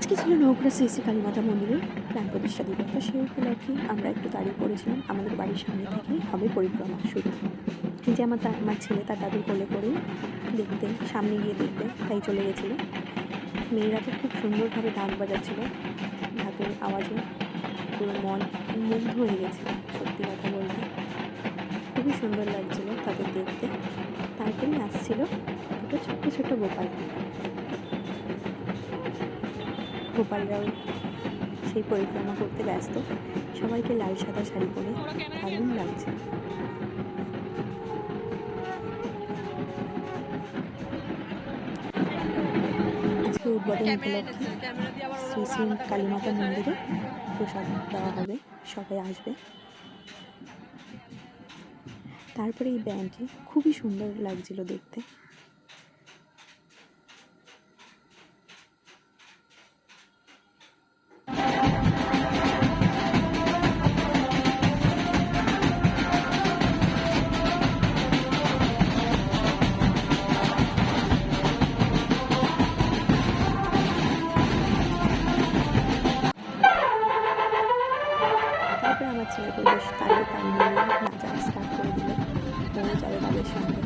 আজকে ছিল নৌকরা শ্রী কালীমাতা মন্দিরের প্রাণ প্রতিষ্ঠা দিবস। তো সেই উপলক্ষে আমরা একটু দাঁড়িয়ে পড়েছিলাম আমাদের বাড়ির সামনে থেকেই হবে পরিক্রমা শুরু। যে আমার আমার ছেলে তার দাদুর কোলে করেই দেখতে, সামনে গিয়ে দেখবে তাই চলে গেছিল। মেয়েরা তো খুব সুন্দরভাবে ঢাক বাজাচ্ছিল। ঢাকের আওয়াজে পুরো মন মুগ্ধ হয়ে গেছিল সত্যি কথা বলতে। খুবই সুন্দর লাগছিল তাদের দেখতে। তারপরেই আসছিল দুটো ছোট্ট ছোট্ট গোপাল। গোপালরাও সেই পরিক্রমা করতে ব্যস্ত। সবাইকে লাল সাদা শাড়ি পরে দারুণ লাগছে। উদ্বোধন উপলক্ষে শ্রী শ্রী কালীমাতা মন্দিরে প্রসাদ দেওয়া হবে। সবাই আসবে। তারপরে এই ব্যান্ডটি খুবই সুন্দর লাগছিল দেখতে। তারপরে আমার ছেলেকে বেশ তালে তাল মিলিয়ে নাচা স্টার্ট করে দিল। চলে যাবে তাদের সঙ্গে।